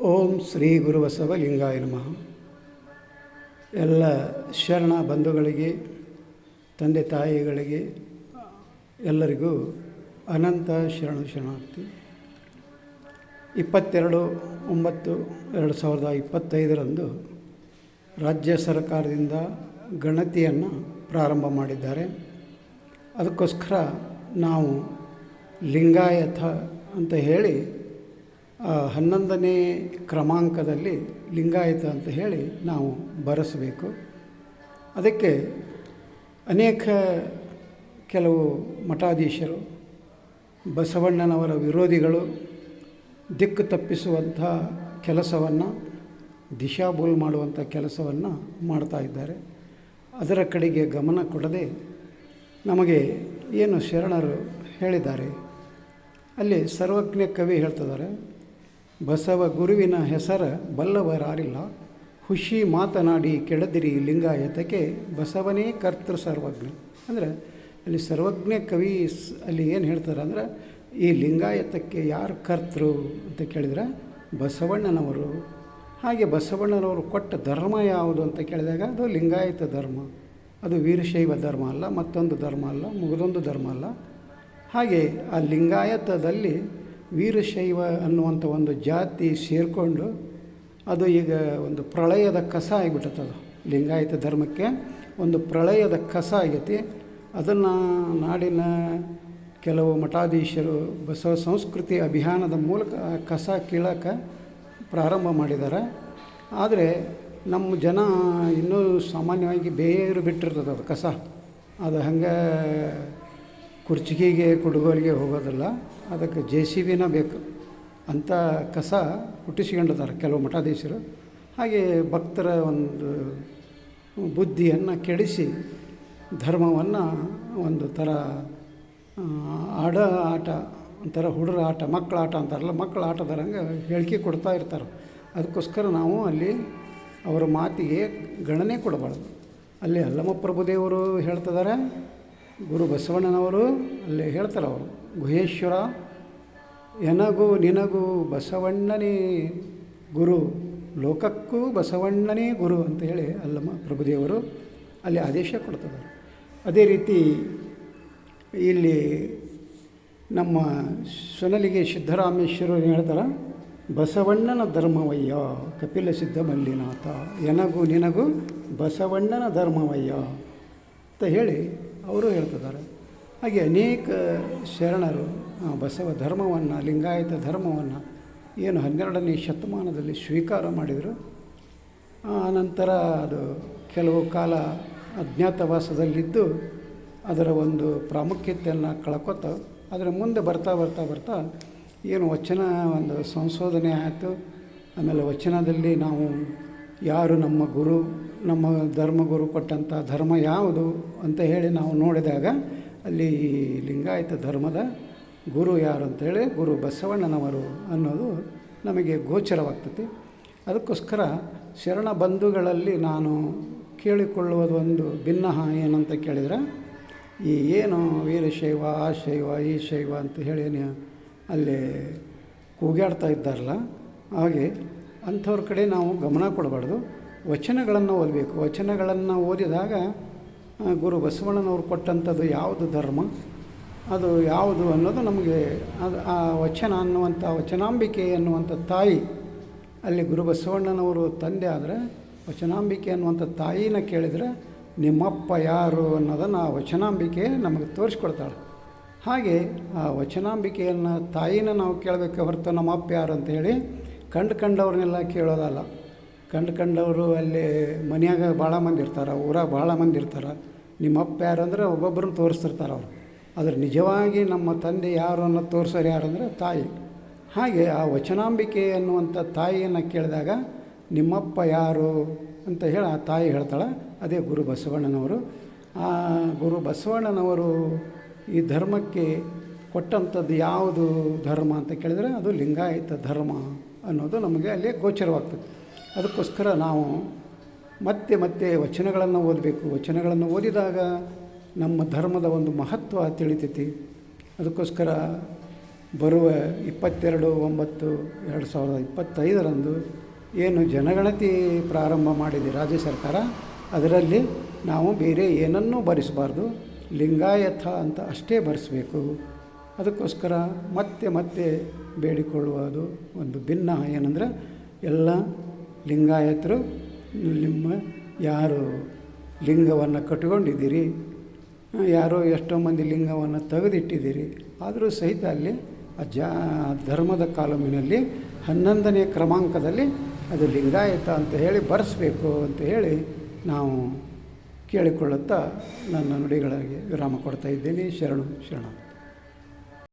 ಓಂ ಶ್ರೀ ಗುರುಬಸವ ಲಿಂಗಾಯ ನಮಃ. ಎಲ್ಲ ಶರಣ ಬಂಧುಗಳಿಗೆ, ತಂದೆ ತಾಯಿಗಳಿಗೆ ಎಲ್ಲರಿಗೂ ಅನಂತ ಶರಣ ಶರಣಾರ್ಥಿ. ಇಪ್ಪತ್ತೆರಡು ಒಂಬತ್ತು ಎರಡು ಸಾವಿರದ ಇಪ್ಪತ್ತೈದರಂದು ರಾಜ್ಯ ಸರ್ಕಾರದಿಂದ ಗಣತಿಯನ್ನು ಪ್ರಾರಂಭ ಮಾಡಿದ್ದಾರೆ. ಅದಕ್ಕೋಸ್ಕರ ನಾವು ಲಿಂಗಾಯತ ಅಂತ ಹೇಳಿ ಹನ್ನೊಂದನೇ ಕ್ರಮಾಂಕದಲ್ಲಿ ಲಿಂಗಾಯತ ಅಂತ ಹೇಳಿ ನಾವು ಬರೆಸಬೇಕು. ಅದಕ್ಕೆ ಅನೇಕ ಕೆಲವು ಮಠಾಧೀಶರು, ಬಸವಣ್ಣನವರ ವಿರೋಧಿಗಳು ದಿಕ್ಕು ತಪ್ಪಿಸುವಂಥ ಕೆಲಸವನ್ನು ದಿಶಾಭೂಲ್ ಮಾಡುವಂಥ ಕೆಲಸವನ್ನು ಮಾಡ್ತಾ ಇದ್ದಾರೆ. ಅದರ ಕಡೆಗೆ ಗಮನ ಕೊಡದೆ ನಮಗೆ ಏನು ಶರಣರು ಹೇಳಿದ್ದಾರೆ. ಅಲ್ಲಿ ಸರ್ವಜ್ಞ ಕವಿ ಹೇಳ್ತಿದ್ದಾರೆ ಬಸವ ಗುರುವಿನ ಹೆಸರ ಬಲ್ಲವರಾರಿಲ್ಲ. ಹುಷಿ ಮಾತನಾಡಿ ಕೆಳದಿರಿ ಲಿಂಗಾಯತಕ್ಕೆ ಬಸವನೇ ಕರ್ತೃ ಸರ್ವಜ್ಞ. ಅಂದರೆ ಅಲ್ಲಿ ಸರ್ವಜ್ಞ ಕವಿ ಅಲ್ಲಿ ಏನು ಹೇಳ್ತಾರೆ ಅಂದ್ರೆ ಈ ಲಿಂಗಾಯತಕ್ಕೆ ಯಾರು ಕರ್ತೃ ಅಂತ ಕೇಳಿದ್ರೆ ಬಸವಣ್ಣನವರು. ಹಾಗೆ ಬಸವಣ್ಣನವರು ಕೊಟ್ಟ ಧರ್ಮ ಯಾವುದು ಅಂತ ಕೇಳಿದಾಗ ಅದು ಲಿಂಗಾಯತ ಧರ್ಮ. ಅದು ವೀರಶೈವ ಧರ್ಮ ಅಲ್ಲ, ಮತ್ತೊಂದು ಧರ್ಮ ಅಲ್ಲ, ಮುಗಿದೊಂದು ಧರ್ಮ ಅಲ್ಲ. ಹಾಗೆ ಆ ಲಿಂಗಾಯತದಲ್ಲಿ ವೀರಶೈವ ಅನ್ನುವಂಥ ಒಂದು ಜಾತಿ ಸೇರಿಕೊಂಡು ಅದು ಈಗ ಒಂದು ಪ್ರಳಯದ ಕಸ ಆಗಿಬಿಟ್ಟದ ಲಿಂಗಾಯತ ಧರ್ಮಕ್ಕೆ ಒಂದು ಪ್ರಳಯದ ಕಸ ಆಗೈತಿ. ಅದನ್ನು ನಾಡಿನ ಕೆಲವು ಮಠಾಧೀಶರು ಬಸವ ಸಂಸ್ಕೃತಿ ಅಭಿಯಾನದ ಮೂಲಕ ಆ ಕಸ ಕೀಳಕ್ಕೆ ಪ್ರಾರಂಭ ಮಾಡಿದ್ದಾರೆ. ಆದರೆ ನಮ್ಮ ಜನ ಇನ್ನೂ ಸಾಮಾನ್ಯವಾಗಿ ಬೇರು ಬಿಟ್ಟಿರ್ತದೆ ಅದು ಕಸ. ಅದು ಹಂಗೆ ಕುರ್ಚಿಗೆಗೆ ಕುಡುಗೋಲಿಗೆ ಹೋಗೋದಿಲ್ಲ, ಅದಕ್ಕೆ ಜೆ ಸಿ ಬಿನ ಬೇಕು ಅಂಥ ಕಸ ಹುಟ್ಟಿಸ್ಕೊಂಡಿದ್ದಾರೆ ಕೆಲವು ಮಠಾಧೀಶರು. ಹಾಗೆ ಭಕ್ತರ ಒಂದು ಬುದ್ಧಿಯನ್ನು ಕೆಡಿಸಿ ಧರ್ಮವನ್ನು ಒಂದು ಥರ ಆಡ ಆಟ, ಒಂಥರ ಹುಡುಗರ ಆಟ ಮಕ್ಕಳ ಆಟ ಅಂತಾರಲ್ಲ ಮಕ್ಕಳ ಆಟದಾರಂಗೆ ಹೇಳಿಕೆ ಕೊಡ್ತಾ ಇರ್ತಾರೆ. ಅದಕ್ಕೋಸ್ಕರ ನಾವು ಅಲ್ಲಿ ಅವರ ಮಾತಿಗೆ ಗಣನೆ ಕೊಡಬಾರ್ದು. ಅಲ್ಲಿ ಅಲ್ಲಮ್ಮ ಪ್ರಭುದೇವರು ಹೇಳ್ತಿದ್ದಾರೆ ಗುರು ಬಸವಣ್ಣನವರು ಅಲ್ಲಿ ಹೇಳ್ತಾರೆ ಅವರು, ಗುಹೇಶ್ವರ, ಎನಗೂ ನಿನಗೂ ಬಸವಣ್ಣನೇ ಗುರು, ಲೋಕಕ್ಕೂ ಬಸವಣ್ಣನೇ ಗುರು ಅಂತ ಹೇಳಿ ಅಲ್ಲಮ್ಮ ಪ್ರಭುದೇವರು ಅಲ್ಲಿ ಆದೇಶ ಕೊಡ್ತಾರೆ. ಅದೇ ರೀತಿ ಇಲ್ಲಿ ನಮ್ಮ ಸೊನಲಿಗೆ ಸಿದ್ದರಾಮೇಶ್ವರರು ಹೇಳ್ತಾರೆ, ಬಸವಣ್ಣನ ಧರ್ಮವಯ್ಯ, ಕಪಿಲ ಸಿದ್ಧ ಮಲ್ಲಿನಾಥ, ಎನಗೂ ನಿನಗೂ ಬಸವಣ್ಣನ ಧರ್ಮವಯ್ಯ ಅಂತ ಹೇಳಿ ಅವರು ಹೇಳ್ತಿದ್ದಾರೆ. ಹಾಗೆ ಅನೇಕ ಶರಣರು ಬಸವ ಧರ್ಮವನ್ನು, ಲಿಂಗಾಯತ ಧರ್ಮವನ್ನು ಏನು ಹನ್ನೆರಡನೇ ಶತಮಾನದಲ್ಲಿ ಸ್ವೀಕಾರ ಮಾಡಿದರು. ಆ ನಂತರ ಅದು ಕೆಲವು ಕಾಲ ಅಜ್ಞಾತವಾಸದಲ್ಲಿದ್ದು ಅದರ ಒಂದು ಪ್ರಾಮುಖ್ಯತೆಯನ್ನು ಕಳ್ಕೊತ. ಅದರ ಮುಂದೆ ಬರ್ತಾ ಬರ್ತಾ ಬರ್ತಾ ಏನು ವಚನ ಒಂದು ಸಂಶೋಧನೆ ಆಯಿತು. ಆಮೇಲೆ ವಚನದಲ್ಲಿ ನಾವು ಯಾರು ನಮ್ಮ ಗುರು ನಮ್ಮ ಧರ್ಮಗುರು ಕೊಟ್ಟಂಥ ಧರ್ಮ ಯಾವುದು ಅಂತ ಹೇಳಿ ನಾವು ನೋಡಿದಾಗ ಅಲ್ಲಿ ಲಿಂಗಾಯತ ಧರ್ಮದ ಗುರು ಯಾರು ಅಂತೇಳಿ ಗುರು ಬಸವಣ್ಣನವರು ಅನ್ನೋದು ನಮಗೆ ಗೋಚರವಾಗ್ತದೆ. ಅದಕ್ಕೋಸ್ಕರ ಶರಣ ಬಂಧುಗಳಲ್ಲಿ ನಾನು ಕೇಳಿಕೊಳ್ಳುವುದು ಒಂದು ಭಿನ್ನ ಏನಂತ ಕೇಳಿದರೆ, ಈ ಏನು ವೀರಶೈವ ಆ ಶೈವ ಈ ಶೈವ ಅಂತ ಹೇಳಿ ಅಲ್ಲಿ ಕೂಗಾಡ್ತಾ ಇದ್ದಾರಲ್ಲ, ಹಾಗೆ ಅಂಥವ್ರ ಕಡೆ ನಾವು ಗಮನ ಕೊಡಬಾರ್ದು. ವಚನಗಳನ್ನು ಓದಬೇಕು. ವಚನಗಳನ್ನು ಓದಿದಾಗ ಗುರು ಬಸವಣ್ಣನವರು ಕೊಟ್ಟಂಥದ್ದು ಯಾವುದು ಧರ್ಮ? ಅದು ಯಾವುದು ಅನ್ನೋದು ನಮಗೆ ಅದು ಆ ವಚನ ಅನ್ನುವಂಥ ವಚನಾಂಬಿಕೆ ಅನ್ನುವಂಥ ತಾಯಿ, ಅಲ್ಲಿ ಗುರು ಬಸವಣ್ಣನವರು ತಂದೆ ಆದರೆ ವಚನಾಂಬಿಕೆ ಅನ್ನುವಂಥ ತಾಯಿನ ಕೇಳಿದರೆ, ನಿಮ್ಮಪ್ಪ ಯಾರು ಅನ್ನೋದನ್ನು ಆ ವಚನಾಂಬಿಕೆ ನಮಗೆ ತೋರಿಸ್ಕೊಡ್ತಾಳೆ. ಹಾಗೆ ಆ ವಚನಾಂಬಿಕೆಯನ್ನು ತಾಯಿನ ನಾವು ಕೇಳಬೇಕು ಹೊರತು ನಮ್ಮಪ್ಪ ಯಾರು ಅಂತ ಹೇಳಿ ಕಂಡು ಕಂಡವ್ರನ್ನೆಲ್ಲ ಕೇಳೋದಲ್ಲ. ಕಂಡು ಕಂಡವರು ಅಲ್ಲಿ ಮನೆಯಾಗ ಭಾಳ ಮಂದಿ ಇರ್ತಾರೆ, ಊರಾಗ ಭಾಳ ಮಂದಿ ಇರ್ತಾರೆ. ನಿಮ್ಮಪ್ಪ ಯಾರು ಅಂದರೆ ಒಬ್ಬೊಬ್ಬರನ್ನ ತೋರಿಸ್ತಿರ್ತಾರೆ ಅವರು. ಆದರೆ ನಿಜವಾಗಿ ನಮ್ಮ ತಂದೆ ಯಾರು ಅನ್ನೋದು ತೋರಿಸೋರು ಯಾರು ಅಂದರೆ ತಾಯಿ. ಹಾಗೆ ಆ ವಚನಾಂಬಿಕೆ ಅನ್ನುವಂಥ ತಾಯಿಯನ್ನು ಕೇಳಿದಾಗ ನಿಮ್ಮಪ್ಪ ಯಾರು ಅಂತ ಹೇಳಿ ಆ ತಾಯಿ ಹೇಳ್ತಾಳೆ. ಅದೇ ಗುರು ಬಸವಣ್ಣನವರು. ಆ ಗುರು ಬಸವಣ್ಣನವರು ಈ ಧರ್ಮಕ್ಕೆ ಕೊಟ್ಟಂಥದ್ದು ಯಾವುದು ಧರ್ಮ ಅಂತ ಕೇಳಿದರೆ ಅದು ಲಿಂಗಾಯತ ಧರ್ಮ ಅನ್ನೋದು ನಮಗೆ ಅಲ್ಲಿ ಗೋಚರವಾಗ್ತದೆ. ಅದಕ್ಕೋಸ್ಕರ ನಾವು ಮತ್ತೆ ಮತ್ತೆ ವಚನಗಳನ್ನು ಓದಬೇಕು. ವಚನಗಳನ್ನು ಓದಿದಾಗ ನಮ್ಮ ಧರ್ಮದ ಒಂದು ಮಹತ್ವ ತಿಳಿತೈತಿ. ಅದಕ್ಕೋಸ್ಕರ ಬರುವ ಇಪ್ಪತ್ತೆರಡು, ಒಂಬತ್ತು, ಎರಡು ಸಾವಿರದ ಇಪ್ಪತ್ತೈದರಂದು ಏನು ಜನಗಣತಿ ಪ್ರಾರಂಭ ಮಾಡಿದೆ ರಾಜ್ಯ ಸರ್ಕಾರ, ಅದರಲ್ಲಿ ನಾವು ಬೇರೆ ಏನನ್ನೂ ಭರಿಸಬಾರ್ದು. ಲಿಂಗಾಯತ ಅಂತ ಅಷ್ಟೇ ಭರಿಸಬೇಕು. ಅದಕ್ಕೋಸ್ಕರ ಮತ್ತೆ ಮತ್ತೆ ಬೇಡಿಕೊಳ್ಳುವುದು ಒಂದು ಭಿನ್ನ ಏನಂದರೆ ಎಲ್ಲ ಲಿಂಗಾಯತರು, ನಿಮ್ಮ ಯಾರು ಲಿಂಗವನ್ನು ಕಟ್ಕೊಂಡಿದ್ದೀರಿ, ಯಾರೋ ಎಷ್ಟೋ ಮಂದಿ ಲಿಂಗವನ್ನು ತೆಗೆದಿಟ್ಟಿದ್ದೀರಿ, ಆದರೂ ಸಹಿತ ಅಲ್ಲಿ ಆ ಜಾ ಧರ್ಮದ ಕಾಲಮಿನಲ್ಲಿ ಹನ್ನೊಂದನೇ ಕ್ರಮಾಂಕದಲ್ಲಿ ಅದು ಲಿಂಗಾಯತ ಅಂತ ಹೇಳಿ ಬರೆಸ್ಬೇಕು ಅಂತ ಹೇಳಿ ನಾವು ಕೇಳಿಕೊಳ್ಳುತ್ತಾ ನನ್ನ ನುಡಿಗಳಿಗೆ ವಿರಾಮ ಕೊಡ್ತಾ ಇದ್ದೀನಿ. ಶರಣು ಶರಣ